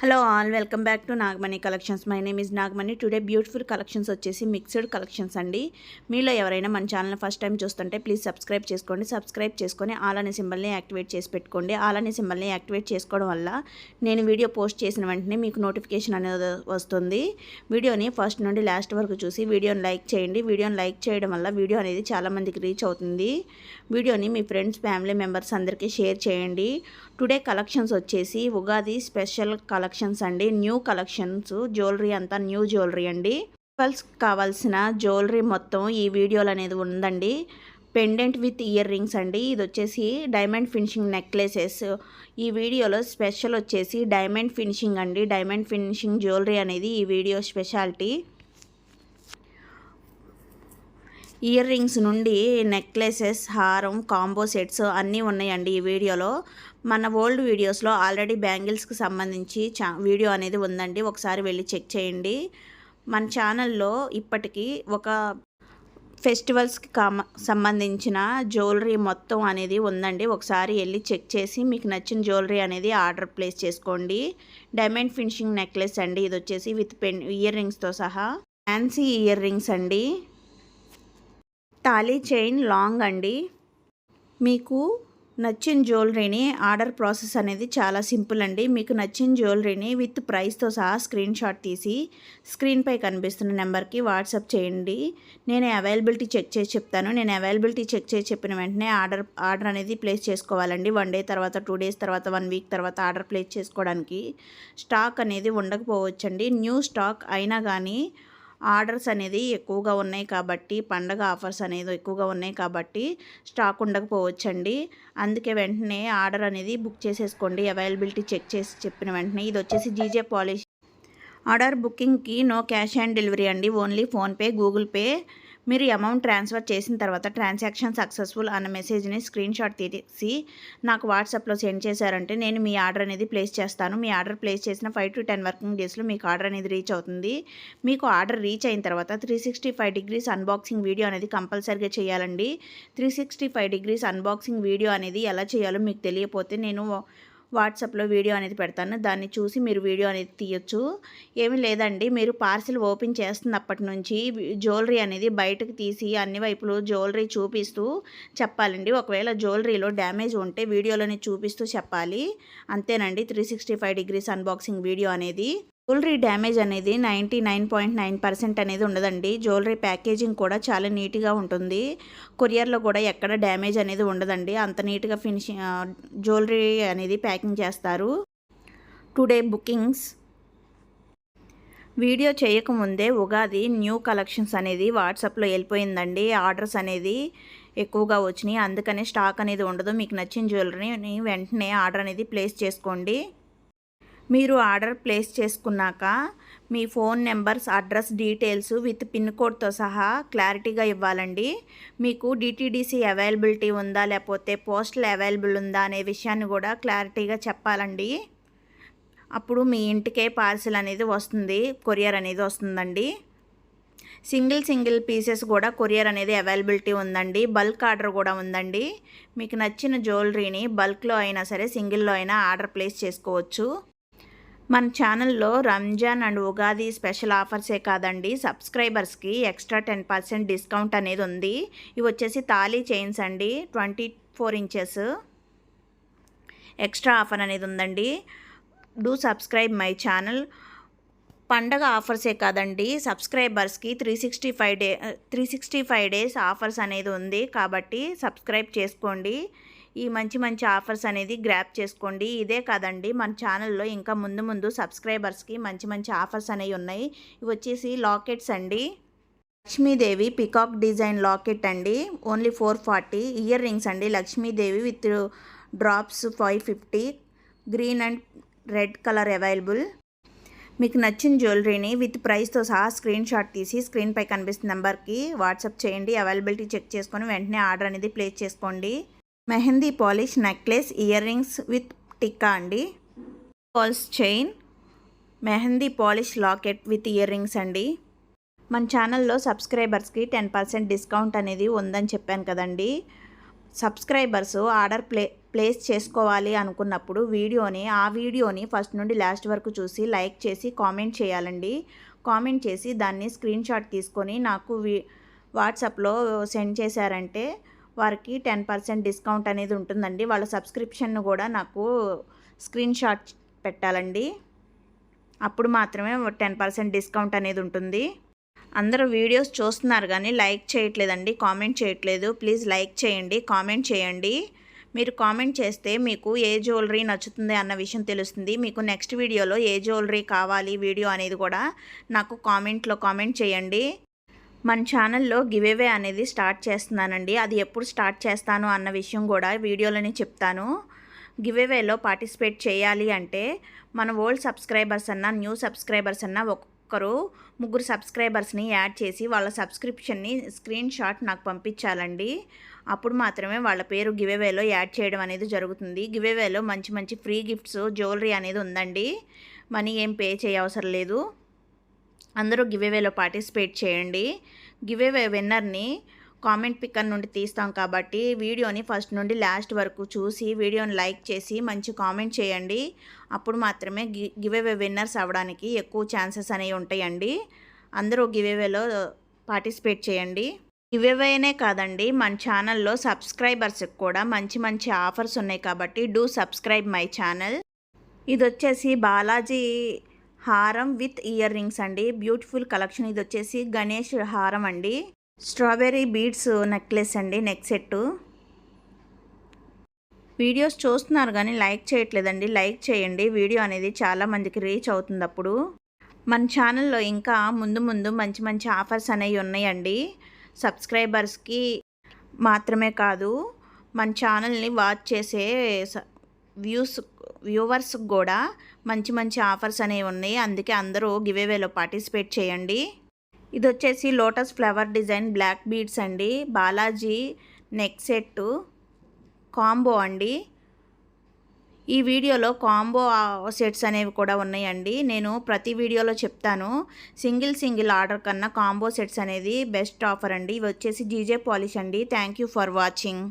Hello all welcome back to Nagamani collections my name is Nagamani today beautiful collections వచ్చేసి mixed collections అండి. మీలో ఎవరైనా మన channel first time చూస్తుంటే please subscribe చేసుకోండి. సబ్స్క్రైబ్ చేసుకొని ఆల్ అనే సింబల్ని యాక్టివేట్ చేసి పెట్టుకోండి. ఆల్ అనే సింబల్ని యాక్టివేట్ చేసుకోవడం వల్ల నేను వీడియో పోస్ట్ చేసిన వెంటనే మీకు నోటిఫికేషన్ అనేది వస్తుంది. వీడియోని ఫస్ట్ నుండి లాస్ట్ వరకు చూసి వీడియోని లైక్ చేయండి. వీడియోని లైక్ చేయడం వల్ల వీడియో అనేది చాలామందికి రీచ్ అవుతుంది. వీడియోని మీ ఫ్రెండ్స్ ఫ్యామిలీ మెంబర్స్ అందరికీ షేర్ చేయండి. టుడే కలెక్షన్స్ వచ్చేసి ఉగాది స్పెషల్ కలెక్షన్స్ అండి. న్యూ కలెక్షన్స్ జ్యువెలరీ అంతా న్యూ జ్యువెలరీ అండి. పల్స్ కావాల్సిన జ్యువెలరీ మొత్తం ఈ వీడియోలు అనేది ఉందండి. పెండెంట్ విత్ ఇయర్ రింగ్స్ అండి. ఇది వచ్చేసి డైమండ్ ఫినిషింగ్ నెక్లెసెస్ ఈ వీడియోలో స్పెషల్ వచ్చేసి డైమండ్ ఫినిషింగ్ అండి. డైమండ్ ఫినిషింగ్ జ్యువెలరీ అనేది ఈ వీడియో స్పెషాలిటీ ఇయర్ రింగ్స్ నుండి నెక్లెసెస్ హారం కాంబో సెట్స్ అన్నీ ఉన్నాయండి ఈ వీడియోలో. మన ఓల్డ్ వీడియోస్లో ఆల్రెడీ బ్యాంగిల్స్కి సంబంధించి చా వీడియో అనేది ఉందండి. ఒకసారి వెళ్ళి చెక్ చేయండి. మన ఛానల్లో ఇప్పటికీ ఒక ఫెస్టివల్స్కి కామ సంబంధించిన జ్యువెలరీ మొత్తం అనేది ఉందండి. ఒకసారి వెళ్ళి చెక్ చేసి మీకు నచ్చిన జ్యువెలరీ అనేది ఆర్డర్ ప్లేస్ చేసుకోండి. డైమండ్ ఫినిషింగ్ నెక్లెస్ అండి. ఇది వచ్చేసి విత్ పెన్ ఇయర్ రింగ్స్తో సహా. ఫ్యాన్సీ ఇయర్ రింగ్స్ అండి. తాళీ చైన్ లాంగ్ అండి. మీకు నచ్చిన జ్యువెలరీని ఆర్డర్ ప్రాసెస్ అనేది చాలా సింపుల్ అండి. మీకు నచ్చిన జ్యువెలరీని విత్ ప్రైస్తో సహా స్క్రీన్ షాట్ తీసి స్క్రీన్పై కనిపిస్తున్న నెంబర్కి వాట్సాప్ చేయండి. నేను అవైలబిలిటీ చెక్ చేసి చెప్తాను. నేను అవైలబిలిటీ చెక్ చేసి చెప్పిన వెంటనే ఆర్డర్ ఆర్డర్ అనేది ప్లేస్ చేసుకోవాలండి. వన్ డే తర్వాత టూ డేస్ తర్వాత వన్ వీక్ తర్వాత ఆర్డర్ ప్లేస్ చేసుకోవడానికి స్టాక్ అనేది ఉండకపోవచ్చండి. న్యూ స్టాక్ అయినా కానీ ఆర్డర్స్ అనేది ఎక్కువగా ఉన్నాయి కాబట్టి పండగ ఆఫర్స్ అనేది ఎక్కువగా ఉన్నాయి కాబట్టి స్టాక్ ఉండకపోవచ్చండి. అందుకే వెంటనే ఆర్డర్ అనేది బుక్ చేసేసుకోండి. అవైలబిలిటీ చెక్ చేసి చెప్పిన వెంటనే. ఇది వచ్చేసి జీజే పాలిష్. ఆర్డర్ బుకింగ్కి నో క్యాష్ ఆన్ డెలివరీ అండి. ఓన్లీ ఫోన్పే గూగుల్ పే మీరు అమౌంట్ ట్రాన్స్ఫర్ చేసిన తర్వాత ట్రాన్సాక్షన్ సక్సెస్ఫుల్ అన్న మెసేజ్ని స్క్రీన్ షాట్ తీసి నాకు వాట్సాప్లో సెండ్ చేశారంటే నేను మీ ఆర్డర్ అనేది ప్లేస్ చేస్తాను. మీ ఆర్డర్ ప్లేస్ చేసిన ఫైవ్ టు టెన్ వర్కింగ్ డేస్లో మీకు ఆర్డర్ అనేది రీచ్ అవుతుంది. మీకు ఆర్డర్ రీచ్ అయిన తర్వాత three sixty five degrees unboxing video అనేది కంపల్సరీగా చేయాలండి. Three sixty five degrees unboxing video అనేది ఎలా చేయాలో మీకు తెలియపోతే నేను వాట్సాప్లో వీడియో అనేది పెడతాను. దాన్ని చూసి మీరు వీడియో అనేది తీయొచ్చు. ఏమీ లేదండి. మీరు పార్సిల్ ఓపెన్ చేస్తున్నప్పటి నుంచి జ్యువెలరీ అనేది బయటకు తీసి అన్ని వైపులు జ్యువెలరీ చూపిస్తూ చెప్పాలండి. ఒకవేళ జ్యువెలరీలో డ్యామేజ్ ఉంటే వీడియోలోనే చూపిస్తూ చెప్పాలి. అంతేనండి. Three sixty five degrees unboxing video అనేది. జ్యువెలరీ డ్యామేజ్ అనేది ninety nine point nine percent అనేది ఉండదండి. జ్యువెలరీ ప్యాకేజింగ్ కూడా చాలా నీట్గా ఉంటుంది. కొరియర్లో కూడా ఎక్కడ డ్యామేజ్ అనేది ఉండదండి. అంత నీట్గా ఫినిషింగ్ జ్యువెలరీ అనేది ప్యాకింగ్ చేస్తారు. Today bookings. వీడియో చేయకముందే ఉగాది న్యూ కలెక్షన్స్ అనేది వాట్సాప్లో వెళ్ళిపోయిందండి. ఆర్డర్స్ అనేది ఎక్కువగా వచ్చినాయి. అందుకనే స్టాక్ అనేది ఉండదు. మీకు నచ్చిన జ్యువెలరీని వెంటనే ఆర్డర్ అనేది ప్లేస్ చేసుకోండి. మీరు ఆర్డర్ ప్లేస్ చేసుకున్నాక మీ phone numbers address details with pin కోడ్తో సహా క్లారిటీగా ఇవ్వాలండి. మీకు డిటీడీసీ అవైలబిలిటీ ఉందా లేకపోతే పోస్టల్ అవైలబుల్ ఉందా అనే విషయాన్ని కూడా క్లారిటీగా చెప్పాలండి. అప్పుడు మీ ఇంటికే పార్సిల్ అనేది వస్తుంది కొరియర్ అనేది వస్తుందండి. సింగిల్ సింగిల్ పీసెస్ కూడా కొరియర్ అనేది అవైలబిలిటీ ఉందండి. బల్క్ ఆర్డర్ కూడా ఉందండి. మీకు నచ్చిన జ్యువెలరీని బల్క్లో అయినా సరే సింగిల్లో అయినా ఆర్డర్ ప్లేస్ చేసుకోవచ్చు. మన ఛానల్లో రంజాన్ అండ్ ఉగాది స్పెషల్ ఆఫర్సే కాదండి. సబ్స్క్రైబర్స్కి ఎక్స్ట్రా టెన్ పర్సెంట్ డిస్కౌంట్ అనేది ఉంది. ఇవి వచ్చేసి తాళీ చైన్స్ అండి. Twenty four inches extra offer అనేది ఉందండి. Do subscribe my channel. పండగ ఆఫర్సే కాదండి. సబ్స్క్రైబర్స్కి three sixty five day three sixty five days offers అనేది ఉంది. కాబట్టి సబ్స్క్రైబ్ చేసుకోండి. ఈ మంచి మంచి ఆఫర్స్ అనేది గ్రాప్ చేసుకోండి. ఇదే కాదండి మన ఛానల్లో ఇంకా ముందు ముందు సబ్స్క్రైబర్స్కి మంచి మంచి ఆఫర్స్ అనేవి ఉన్నాయి. ఇవి వచ్చేసి లాకెట్స్ అండి. లక్ష్మీదేవి పికాక్ డిజైన్ లాకెట్ అండి. Only four forty. Ear rings అండి. Lakshmidevi with drops five fifty. Green and red colour available. మీకు నచ్చిన జ్యువెలరీని విత్ ప్రైస్తో సహా స్క్రీన్ షాట్ తీసి స్క్రీన్పై కనిపిస్తున్న నెంబర్కి వాట్సాప్ చేయండి. అవైలబిలిటీ చెక్ చేసుకొని వెంటనే ఆర్డర్ అనేది ప్లేస్ చేసుకోండి. Mehndi polish necklace earrings with tikka అండి. Pearls chain mehndi polish locket with earrings అండి. మన ఛానల్లో సబ్స్క్రైబర్స్కి టెన్ పర్సెంట్ డిస్కౌంట్ అనేది ఉందని చెప్పాను కదండి. సబ్స్క్రైబర్స్ ఆర్డర్ ప్లే ప్లేస్ చేసుకోవాలి అనుకున్నప్పుడు వీడియోని ఆ వీడియోని ఫస్ట్ నుండి లాస్ట్ వరకు చూసి లైక్ చేసి కామెంట్ చేయాలండి. కామెంట్ చేసి దాన్ని స్క్రీన్ షాట్ తీసుకొని నాకు వి వాట్సాప్లో సెండ్ చేశారంటే వారికి టెన్ పర్సెంట్ డిస్కౌంట్ అనేది ఉంటుందండి. వాళ్ళ సబ్స్క్రిప్షన్ కూడా నాకు స్క్రీన్ షాట్ పెట్టాలండి. అప్పుడు మాత్రమే టెన్ పర్సెంట్ డిస్కౌంట్ అనేది ఉంటుంది. అందరూ వీడియోస్ చూస్తున్నారు కానీ లైక్ చేయట్లేదండి కామెంట్ చేయట్లేదు. ప్లీజ్ లైక్ చేయండి కామెంట్ చేయండి. మీరు కామెంట్ చేస్తే మీకు ఏ జ్యువెలరీ నచ్చుతుంది అన్న విషయం తెలుస్తుంది. మీకు నెక్స్ట్ వీడియోలో ఏ జ్యువెలరీ కావాలి వీడియో అనేది కూడా నాకు కామెంట్లో కామెంట్ చేయండి. మన ఛానల్లో గివేవే అనేది స్టార్ట్ చేస్తున్నానండి. అది ఎప్పుడు స్టార్ట్ చేస్తాను అన్న విషయం కూడా వీడియోలోనే చెప్తాను. గివేవేలో పార్టిసిపేట్ చేయాలి అంటే మన ఓల్డ్ సబ్స్క్రైబర్స్ అన్నా న్యూ సబ్స్క్రైబర్స్ అన్నా ఒక్కొక్కరు ముగ్గురు సబ్స్క్రైబర్స్ని యాడ్ చేసి వాళ్ళ సబ్స్క్రిప్షన్ని స్క్రీన్ షాట్ నాకు పంపించాలండి. అప్పుడు మాత్రమే వాళ్ళ పేరు గివేవేలో యాడ్ చేయడం అనేది జరుగుతుంది. గివేవేలో మంచి మంచి ఫ్రీ గిఫ్ట్స్ జ్యువెలరీ అనేది ఉందండి. మనీ ఏం పే చేయవసరం లేదు. అందరూ గివేవేలో పార్టిసిపేట్ చేయండి. గివేవే విన్నర్ని కామెంట్ పిక్కర్ నుండి తీస్తాం కాబట్టి వీడియోని ఫస్ట్ నుండి లాస్ట్ వరకు చూసి వీడియోని లైక్ చేసి మంచి కామెంట్ చేయండి. అప్పుడు మాత్రమే గి గివేవే విన్నర్స్ అవ్వడానికి ఎక్కువ ఛాన్సెస్ అనేవి ఉంటాయండి. అందరూ గివేవేలో పార్టిసిపేట్ చేయండి. గివేవేనే కాదండి మన ఛానల్లో సబ్స్క్రైబర్స్కి కూడా మంచి మంచి ఆఫర్స్ ఉన్నాయి కాబట్టి డూ సబ్స్క్రైబ్ మై ఛానల్. ఇది వచ్చేసి బాలాజీ హారం విత్ ఇయర్ రింగ్స్ అండి. Beautiful collection. ఇది వచ్చేసి గణేష్ హారం అండి. స్ట్రాబెర్రీ బీడ్స్ నెక్లెస్ అండి నెక్ సెట్. వీడియోస్ చూస్తున్నారు కానీ లైక్ చేయట్లేదండి. లైక్ చేయండి. వీడియో అనేది చాలా మందికి రీచ్ అవుతుంది అప్పుడు. మన ఛానల్లో ఇంకా ముందు ముందు మంచి మంచి ఆఫర్స్ అనేవి ఉన్నాయండి. సబ్స్క్రైబర్స్కి మాత్రమే కాదు మన ఛానల్ని వాచ్ చేసే వ్యూస్ వ్యూవర్స్ కూడా మంచి మంచి ఆఫర్స్ అనేవి ఉన్నాయి. అందుకే అందరూ గివేవేలో పార్టిసిపేట్ చేయండి. ఇది వచ్చేసి lotus flower design black beads అండి. బాలాజీ నెక్ సెట్ కాంబో అండి. ఈ వీడియోలో కాంబో సెట్స్ అనేవి కూడా ఉన్నాయండి. నేను ప్రతి వీడియోలో చెప్తాను. సింగిల్ సింగిల్ ఆర్డర్ కన్నా కాంబో సెట్స్ అనేది బెస్ట్ ఆఫర్ అండి. ఇవి వచ్చేసి జీజే పాలిష్ అండి. Thank you for watching.